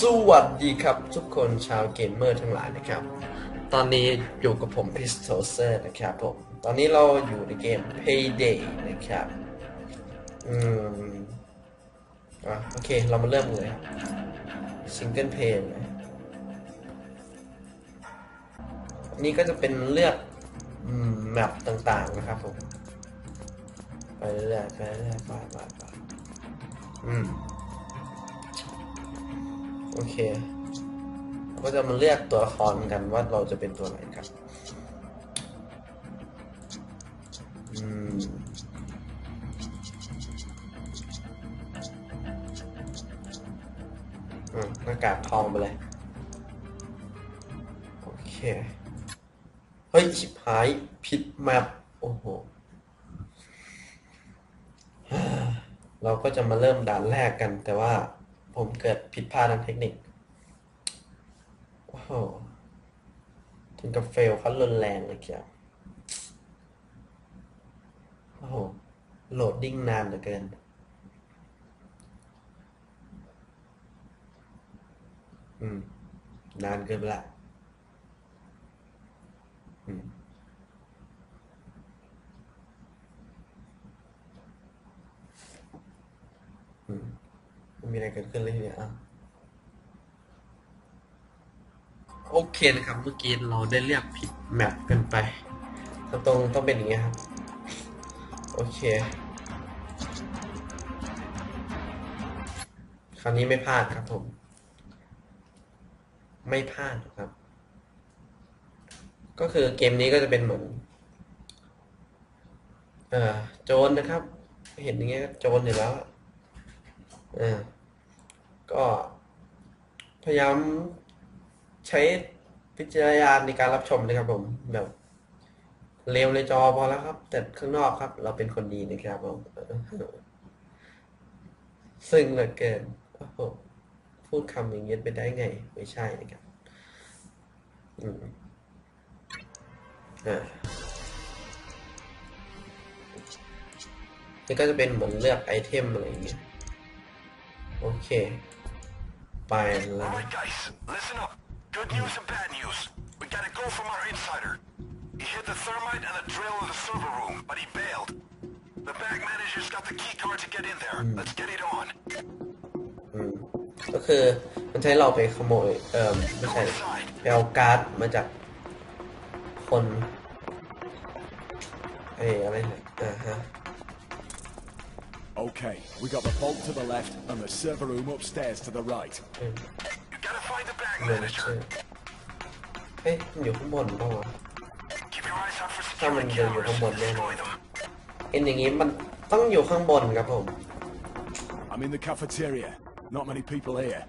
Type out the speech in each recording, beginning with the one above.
สวัสดีครับทุกคนชาวเกมเมอร์ทั้งหลายนะครับ ตอนนี้อยู่กับผมพิสโตเซอร์นะครับผม ตอนนี้เราอยู่ในเกม Payday นะครับ อืมอะโอเค เรามาเริ่มเลยซิงเกิลเพลงเลยอันนี้ก็จะเป็นเลือกแมปต่างๆนะครับผม ไปเรื่อยไปเรื่อยไปไปไปอืม โอเค ก็จะมาเลือกตัวละครกันว่าเราจะเป็นตัวไหนครับอืมอืมหน้ากากทองไปเลย โอเค เฮ้ยชิบหาย ผิดแมปโอ้โห เราก็จะมาเริ่มด่านแรกกันแต่ว่า ผมเกิดผิดพลาดทางเทคนิคโอ้โหถึงกับเฟลขั้นรุนแรงเลยเกียวโอ้โหโหลดดิ้งนานเหลือเกินอืม นานเกินไปละ อืม อืมไม่มีอะไรเกิดขึ้นเลยทีเดียวอะโอเคนะครับ เมื่อกี้เราได้เรียกผิดแมปกันไปก็ต้องต้องเป็นอย่างเงี้ยครับ โอเค คราวนี้ไม่พลาดครับผม ไม่พลาดครับ ก็คือเกมนี้ก็จะเป็นเหมือน เอ่อโจรนะครับ เห็นอย่างเงี้ยก็โจรอยู่แล้วอะอ่า ก็พยายามใช้พิจารณญาณในการรับชมนะครับผมแบบเร็วในจอพอแล้วครับ แต่ข้างนอกครับ เราเป็นคนดีนะครับผมซึ่งเหลือเกินพูดคำอย่างเงี้ยไปได้ไง ไม่ใช่นะครับอืมอ่านี่ก็จะเป็นเหมือนเลือกไอเทมอะไรอย่างเงี้ยโอเค ไปเลย Alright guys, listen up. Good news and bad news. We got a go from our insider. He hit the thermite and the drill in the server room, but he bailed. The bank manager's got the key card to get in there. Let's get it on. อืมก็คือมันใช้เราไปขโมย เอ่อไม่ใช่ไปเอาการ์ดมาจากคนเอ้ยอะไรเนี่ยอ่าฮะ Okay, we got the vault to the left and the server room upstairs to the right. อืม You gotta find the bank เมนชื่อ manager. เฮ้ยมันอยู่ข้างบนเปล่าวะ Keep your eyes out for Someone security did cameras. come on, yeah. Destroy them. เห็นอย่างงี้มันต้องอยู่ข้างบนครับผม I'm in the cafeteria. Not many people here.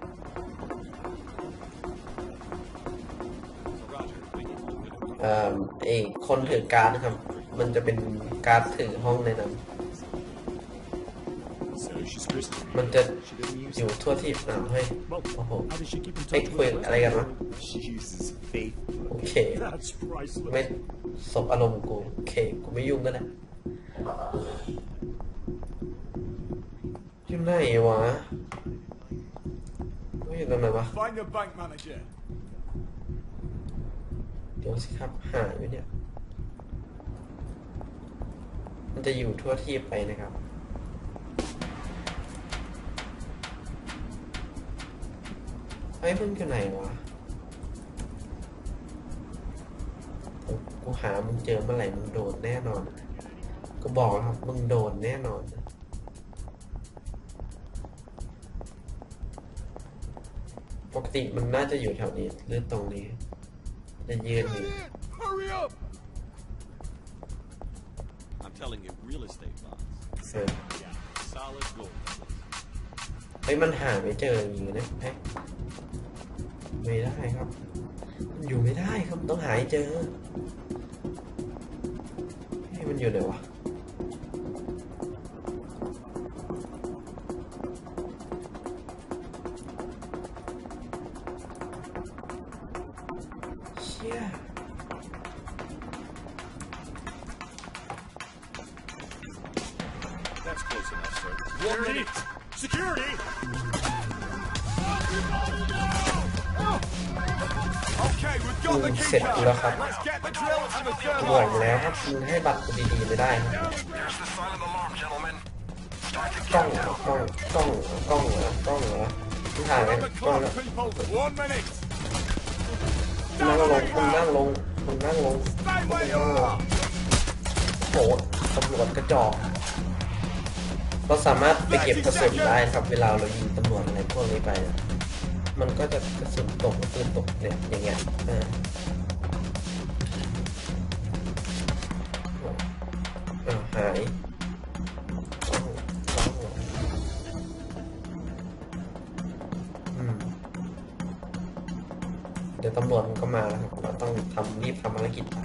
เอ่อไอคนถือการ์ดนะครับ มันจะเป็นการ์ดถือห้องในนั้น So she's Christian. มันจะอยู่ทั่วที่อ่าวเฮ้โอ้โห How does she keep in เฮ้คุยอะไรกันวะโอเค ไม่สบอารมณ์กู โอเค กูไม่ยุ่งก็ได้อยู่ไหนวะไม่อยู่ตรงไหนวะ เดี๋ยวสิครับหายไปเนี่ย มันจะอยู่ทั่วที่ไปนะครับ ไอ้ยมึงอยู่ไหนวะเดี๋ยวกูหามึงเจอเมื่อไหร่มึงโดนแน่นอน ก็บอกแล้วครับมึงโดนแน่นอนปกติมันน่าจะอยู่แถวนี้หรือตรงนี้ จะยืนอยู่ Hurry up! I'm telling you, real estate bonds. เออ Solid gold. เฮ้ยมันหาไม่เจออย่างงี้นะเฮ้ย ไม่ได้ครับ มันอยู่ไม่ได้ครับต้องหาให้เจอเฮ้มันอยู่ไหนวะ That's close enough, sir. One minute. Security! Okay, we've got the Mm, key set card. left up. Let's get the drill and the บอกอยู่ thermite. แล้วครับมึงให้บัตรกูดีๆไม่ได้ครับ There's the silent alarm, gentlemen. Start the กล้องเหร countdown. อกล้องกล้องเหรอกล้องเหรอกล้องเหรอมึงถ่ายไหม On the กล้อง clock, แล้ว people. One minute. นั่งลงมึงนั่งลงมึงนั่งลง Stay where you are. โหตำรวจกระจอกเราสามารถไปเก็บกระสุนได้นะครับเวลาเรายิงตำรวจอะไรพวกนี้ไปนะ มันก็จะกระสุนตกปืนตกเนี่ยอย่างเงี้ยอ่าหายเออเดี๋ยวตำรวจมันก็มาแล้วครับ เราต้องทำรีบทำภารกิจไป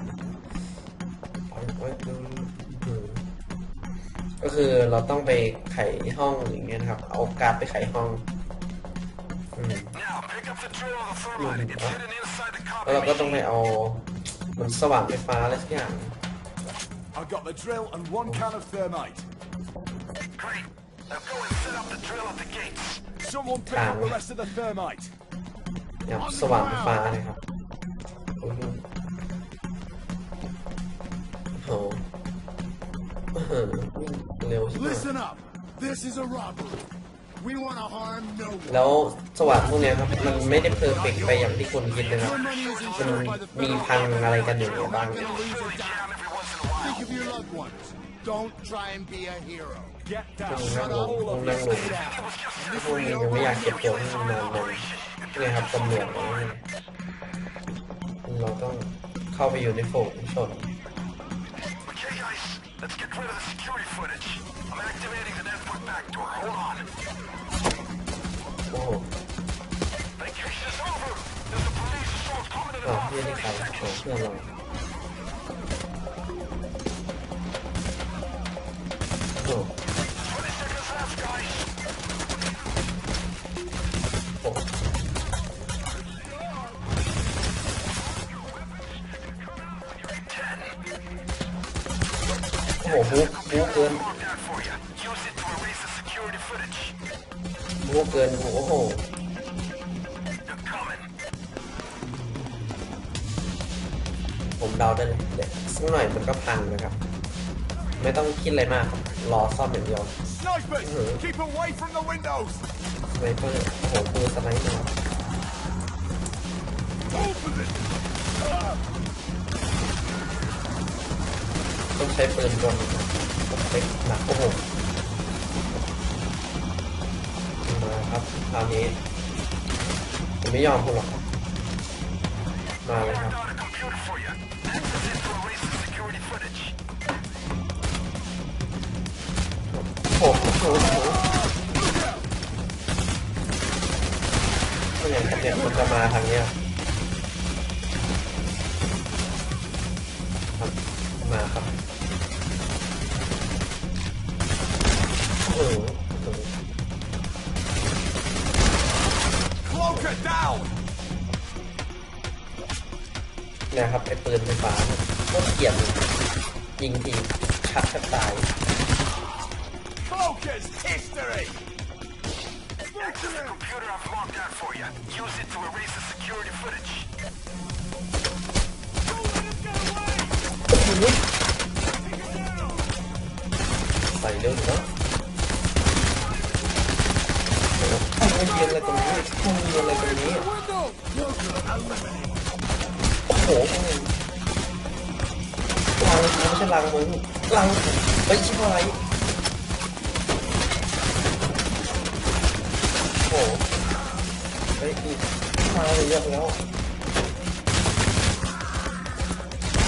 ไปไปดูอืมก็คือเราต้องไปไขห้องอย่างเงี้ยนะครับ เอาการไปไขห้อง แล้วเรา copy ก็ต้อง machine. ไปเอามันสว่านไฟฟ้าอะไรสักอย่าง I've got the drill and one can of thermite. Great. Now go and set up the drill at the gates. Someone pick up the rest of the thermite. เนี่ยสว่านไฟฟ้านะครับโอ้โหโอ้โหอื้อหือวิ่งเร็วใช่ไหม Listen up. This is a robbery. We want to harm no one. แล้วสว่านพวกเนี้ยครับ มันไม่ได้เพอร์เฟกต์ไปอย่างที่คนคิดนะครับ Your money is มัน insured by the มี federal พัง government. อะไรกันอยู่ใน You're บ้าง not gonna lose a Jam dime. every once in a while. Think of your loved ones. Don't try and be a hero. Get down. Don't Shut know, up. All don't of you know. stay down. พวกนี้ยังไม่อยากเก็บตัวให้มันนานเลยนี่ครับตำรวจเราเนี่ยเราต้องเข้าไปอยู่ในฝูงชน Okay, guys. Let's get rid of the security footage. I'm activating the network backdoor. Hold on. โอ้โห Vacation is over. There's a police assault coming in อ้าว about เพื่อนนี่ใคร five โอ้ seconds. เพื่อ องคิดอะไรมากครับรอซ่อมอย่างเดียว Snipers, keep away from the windows. สไนเปอร์โอ้โหปืนสไนเปอร์ Open it. ต้องใช้ปืนกลสเปคหนักโอ้โหมาครับคราวนี้ผมไม่ยอมคุณหรอกครับมาเลยครับ โอ้โหโอ้โหก็อย่างครับเนี่ยมันจะมาทางเนี้ยครับมาครับโอ้โห Cloak it down. เนี่ยครับไอ้ปืนไฟฟ้าโคตรเกลียดเลยยิงทีชัดแทบตาย Cloak is history. Access the computer. I've marked out for you. Use it to erase the security footage. ใส่เร็วอยู่เนาะโอ้โหไม่เย็นอะไรตร มาเยอะไปแล้ว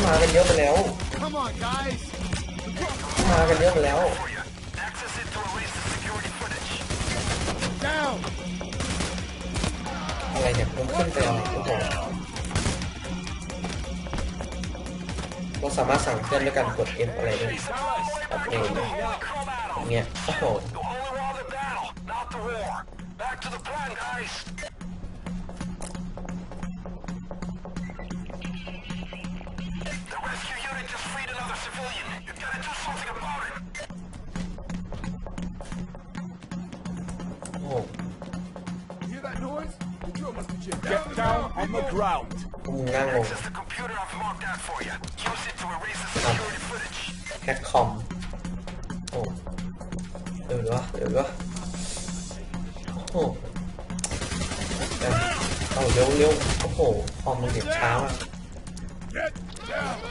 มากันเยอะไปแล้ว มากันเยอะไปแล้ว อะไรเนี่ยมันขึ้นไปอะไรโอ้โหเราสามารถสั่งเพื่อนด้วยการกด F อะไรได้วยแบบนี้อย่างเงี้ยโอ้โห freed another civilian. You gotta do something about it. โอ้โห You hear that noise? Get down on the ground. พวกมึงนั่งลง Access the computer I've marked out for you. Use it to erase the security footage. แฮกคอม โอ้เดี๋ยวดูวะเดี๋ยวดูวะโอ้เอาเร็วเร็วโอ้โห คอมมันเด็ดช้ามากไป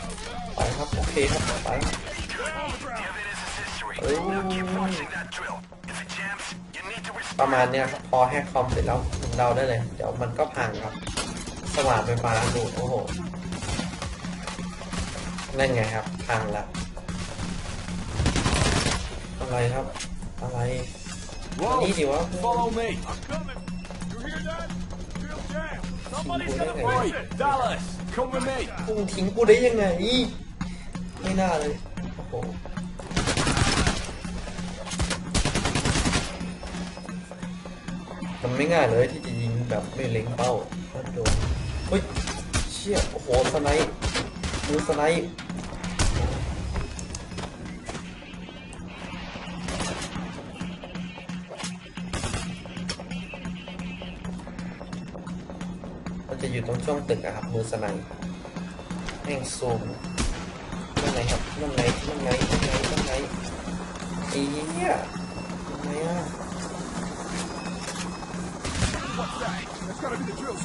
ครับ โอเคครับไป The evidence is history. Oh. Now keep watching that drill. If it jams, you need to ประ respond. มาณเนี้ยครับพอแฮกคอมเสร็จแล้วผมเดาได้เลย เดี๋ยวมันก็พังครับ สว่านไฟฟ้าดูดโอ้โหนั่นไงครับ พังละอะไรครับ อะไร Whoa! An easy one. Follow me. Oi, Dallas, come with me. พวกมึงทิ้งกูได้ยังไง ไม่น่าเลย โอ้โหมันไม่ง่ายเลยที่จะยิงแบบไม่เล็งเป้าถ้าโดนเฮ้ย เชี่ย โอ้โห สไนป์มือสไนป์มันจะอยู่ตรงช่วงตึกอะครับมือสไนป์แม่งซูมนั่นไง ครับนั่นไงนั่นไงนั่นไงนั่นไงไอ้เหี้ยนั่นไงอะ That's gotta be the drill.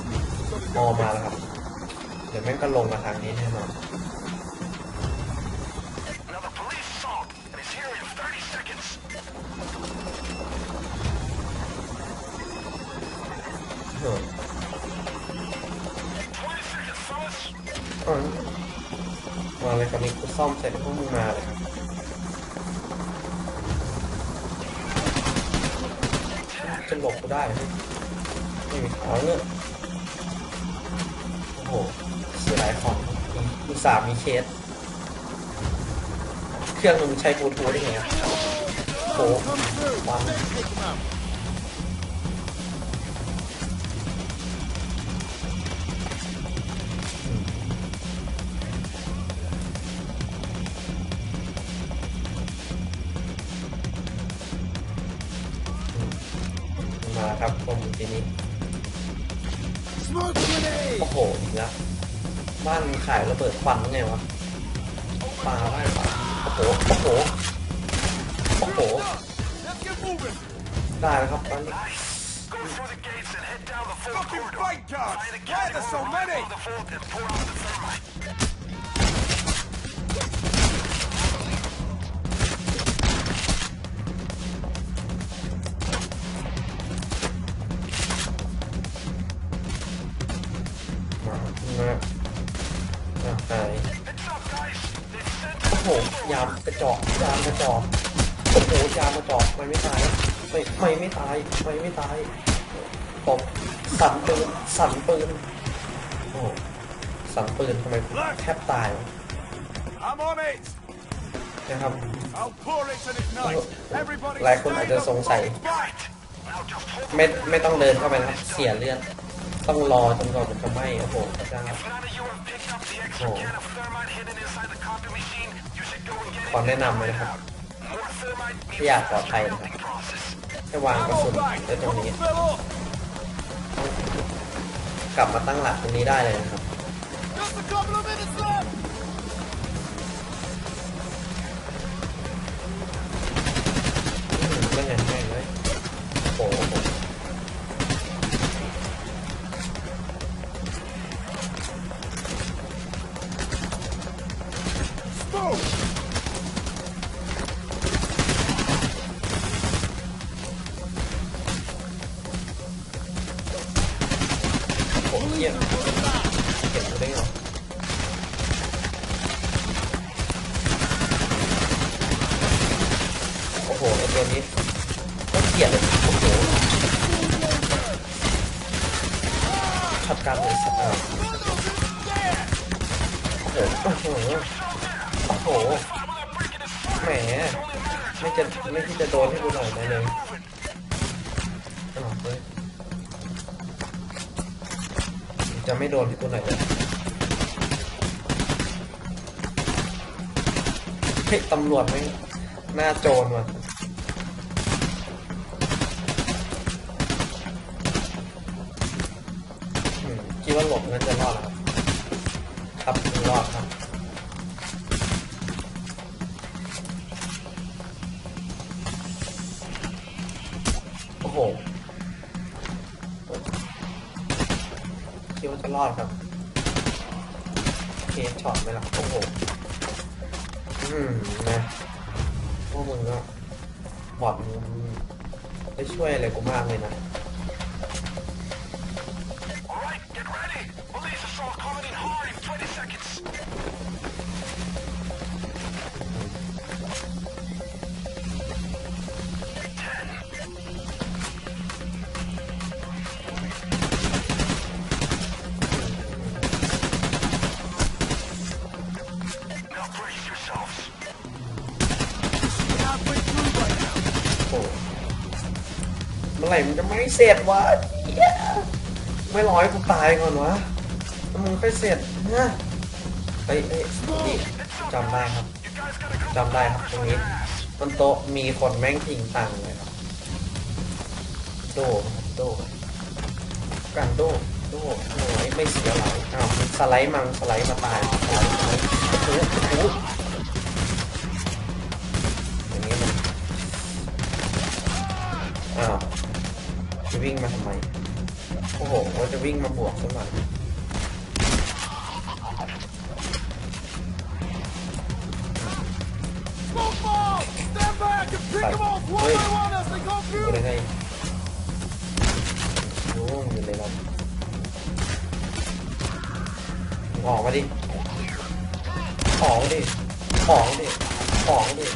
มอมาแล้วครับ เดี๋ยวแม่งก็ลงมาทางนี้แน่นอน Now the police assault and it's here in 30 seconds. เออ 20 seconds, fellas. เอา มาเลยครับนี่กูซ่อมเสร็จพวกมึงมาเลยครับจะหลบกูได้ไม่มีทางเลยโอ้โหเสียดายของอุตส่าห์มีเคส เครื่องมึงใช้บลูทูธได้ไงอะโอ้โหฟัง มาครับผมทีนี้ Smoke grenade! โอ้โหอีกแล้วบ้านมึงขายระเบิดควันไงวะปลาได้ปลาโอ้โหโอ้โหโอ้โห Let's get moving. ได้แล้วครับตอนนี้ มาอะหายโอ้โหยามกระจอกยามกระจอกโอ้โหยามกระจอกไม่ไม่ตายไม่ไม่ไม่ตายไม่ไม่ตายผมสั่นปืนสั่นปืนโอ้โหสั่นปืนทำไมแทบตายวะนะครับหลายคนอาจจะสงสัยไม่ไม่ต้องเดินเข้าไปนะเสียเลือด ต้องรอจนกว่ามันจะไหม้ครับผพระเจ้าโอ้ความแนะนำเลยครับที่อยากปลอดภัยนะครับให้วางกระสุนไว้ตรงนี้ กลับมาตั้งหลักตรงนี้ได้เลยนะครับเรื่องงางเช็อตการเลยสักหน่อยโอ้โหโอ้โห โอ้โห แหม ไม่จะไม่ที่จะโดนให้กูหน่อยได้เลยอ้าวเฮ้ยจะไม่โดนที่ตัวไหนเลยเฮ้ยตำรวจไม่งหน้าโจรว่ะ คิดว่าหลบนั้นจะรอดครับ ครับรอดครับโอ้โหคิดว่าจะรอดครับเคสช็อตไปแล้วโอ้โหอืมนะพวกมึงก็บอดมึงไม่ช่วยอะไรกูมากเลยนะ เสร็จวะไม่รอให้กูตายก่อนวะมึงค่อยเสร็จนะเฮ้ยเฮ้ยนี่จำได้ครับจำได้ครับตรงนี้บนโต๊ะมีคนแม่งทิ้งตังเลยครับโดครับโดกันโดโดโอ้ยไม่เสียหลายอ้าวสไลด์มังสไลด์มาตายสไลด์สไลด์โอ้โห วิ่งมาทำไม โอ้โหว่าจะวิ่งมาบวกซะหน่อย Smoke ball! Stand back and pick them off one Wait. by one as they go อยู่ through! ในไงโอ้อยู่ในเราออกมาดิของดิของดิของดิ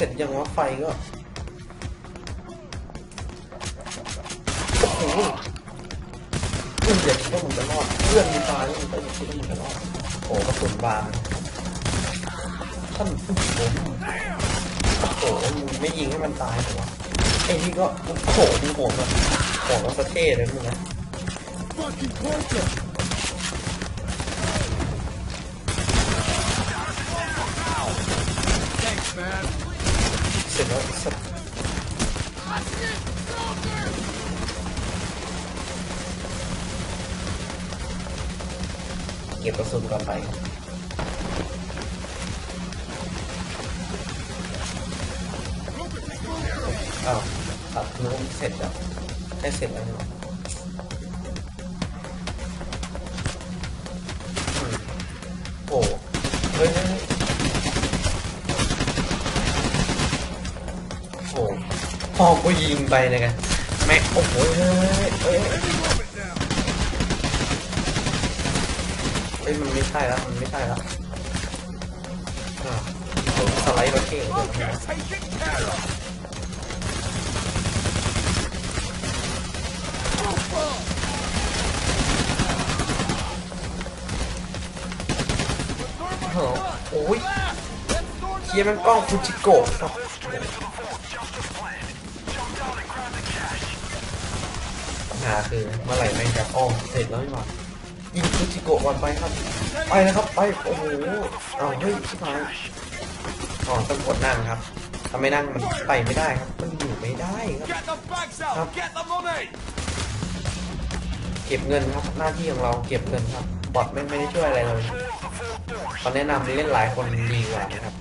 เสร็จยังว่าไฟก็โอ้โหเพื่อนอย่าคิดว่ามึงจะรอดเพื่อนมีตายแล้วมึงก็อย่าคิดว่ามึงจะรอดโอ้กระสุนบานท่านผู้ชมโอ้โหมึงไม่ยิงให้มันตายหรอวะไอ้นี่ก็โอ้โหมึงโหดแบบโหดแล้วประเทศเลยมึงนะ เสร็จแล้วไอ้สัตว์เก็บกระสุนก่อนไกูยิงไปเลยไงแม่งโอ้โหเฮ้ยเฮ้ยเฮ้ยเฮ้ยมันไม่ใช่แล้วมันไม่ใช่แล้วอ่าวสไลด์มาเก่งเลยนะ Taken care of! Smoke ball! โอ้โหโอ้ยเคียแมันกล้องฟูจิโกะาคือเมื่อไหร่แม่งจะอ้อมเสร็จแล้วนี่หว่ายิงฟูจิโกะก่อนไปครับ ไปนะครับไปโอ้โหเอาเฮ้ยชิบหายอ๋อต้องกดนั่งครับถ้าไม่นั่งมันไปไม่ได้ครับ มันอยู่ไม่ได้ครับเก็บเงินครับหน้าที่ของเราเก็บเงินครับบอทไม่ไม่ได้ช่วยอะไรเลยเขาแนะนำเล่นหลายคนดีกว่านะครับ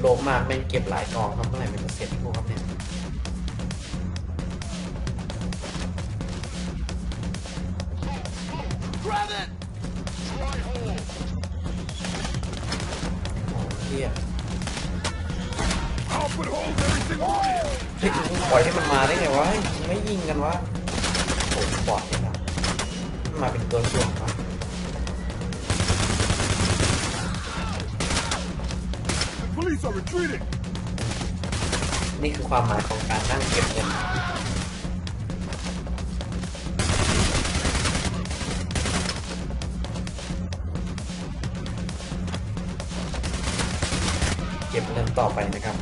โลมากไม่เก็บหลายกองครับเมื่อไหร่มันจะเสร็จพวกครับเนี่ย Grab it! โอ้เฮีย I'll put hold everything on you! เฮ้ยมึงปล่อยให้มันมาได้ไงวะเฮ้ยมึงไม่ยิงกันวะโอ้บอดเนี่ยนะมันมาเป็นตัวช่วงวะ The police are retreating! นี่คือความหมายของการนั่งเก็บเงิน เก็บเงินต่อไปนะครับ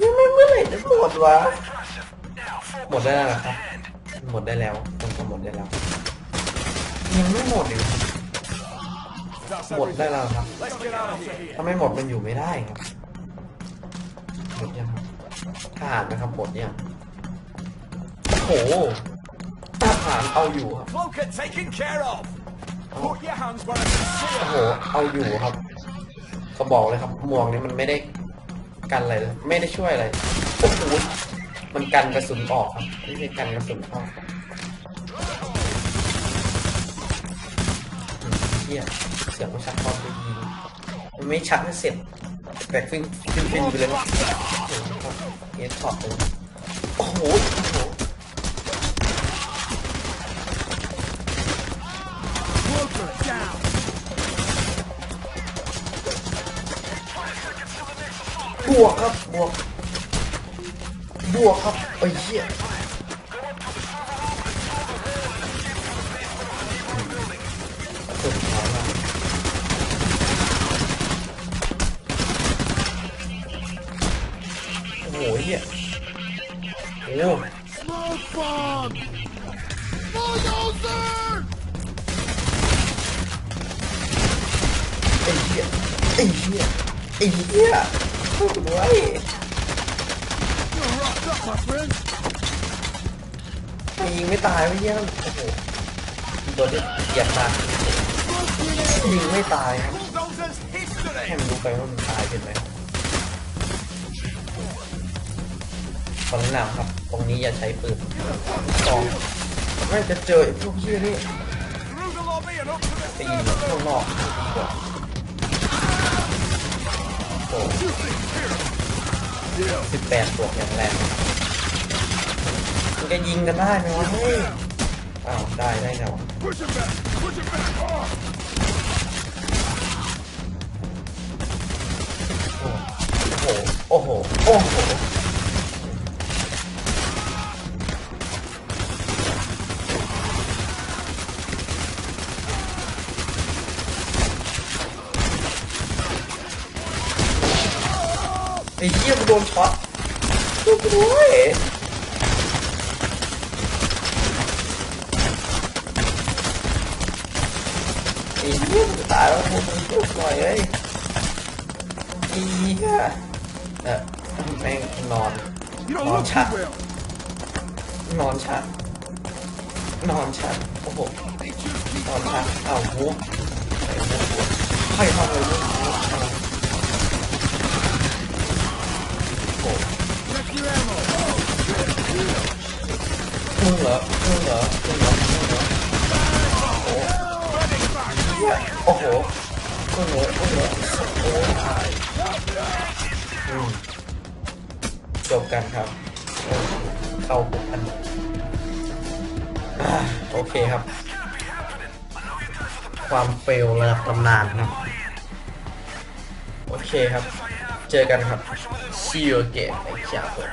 ยังไม่เมื่อไหร่จะหมดวะ หมดได้แล้วนะครับ หมดได้แล้วมันก็หมดได้แล้ว ยังไม่หมดเลย That's หมดได้ everything. แล้วครับ Let's get out of here. ถ้าไม่หมดมันอยู่ไม่ได้ครับ หมดยังครับทหารนะครับหมดยังโอ้โหทหารเอาอยู่ครับ Cloaker taken care of. Put your hands where I can see โอ้ them. โห เอาอยู่ครับ ก็บอกเลยครับหมวกนี้มันไม่ได้กันอะไรเลยไม่ได้ช่วยอะไรโอ้โหมันกันกระสุนออกครับไม่ใช่กันกระสุนเข้าครับอืมเฮียเสียงมันชักตอนไปยิงมันไม่ชักให้เสร็จแต่ฟินฟินฟินไปเลยครับโอ้โหครับเอสช็อตเลยโอ้โห วกครับบวกบวกครับไอ้ยเหี้ยสุดท้ายแล้วโอ้โหเหี้ยโอ้ Smoke bomb. Bulldozer. ไอ้เหี้ยไอ้เหี้ยไอ้เหี้ย ยิงไม่ตายวะเหี้ยโอ้โหโดนเหยียบมาก Smoke grenade. ยิงไม่ตายครับให้มันรู้ไปว่ามันตายเป็นไหมขอแนะนำครับ ตรงนี้อย่าใช้ปืนสองไม่จะเจอพวกเหี้ยนี่ Through the lobby and up to the ตีข้างนอกดีกว่าโอ้ สิบแปดบวกอย่างแรงมันจะยิงกันได้ไหมวะเฮ้ยอ้าวได้ได้ไงวะโอ้โห โอ้โห โอ้โห ด้วยไอ้เหี้ยตายแล้วกูมันช่วยหน่อยเอ้ยไอ้เหี้ยเออแม่งนอนนอนชักนอนชักนอนชักโอ้โหนอนชักเอ้าหูไอ้พวกหัวใครทำอะไรเนี่ยอ้าวโอ้ Check your ammo. มึงเหรอมึงเหรอมึงเหรอมึงเหรอโอ้เหี้ยโอ้โหมึงเหรอมึงเหโอ้ยตายอืมจบกันครับ เข้าคุกกันโอเคครับ ความเฟลระดับตำนานครับ โอเคครับ เจอกันครับ see you again ไอ้เจ้าเปิด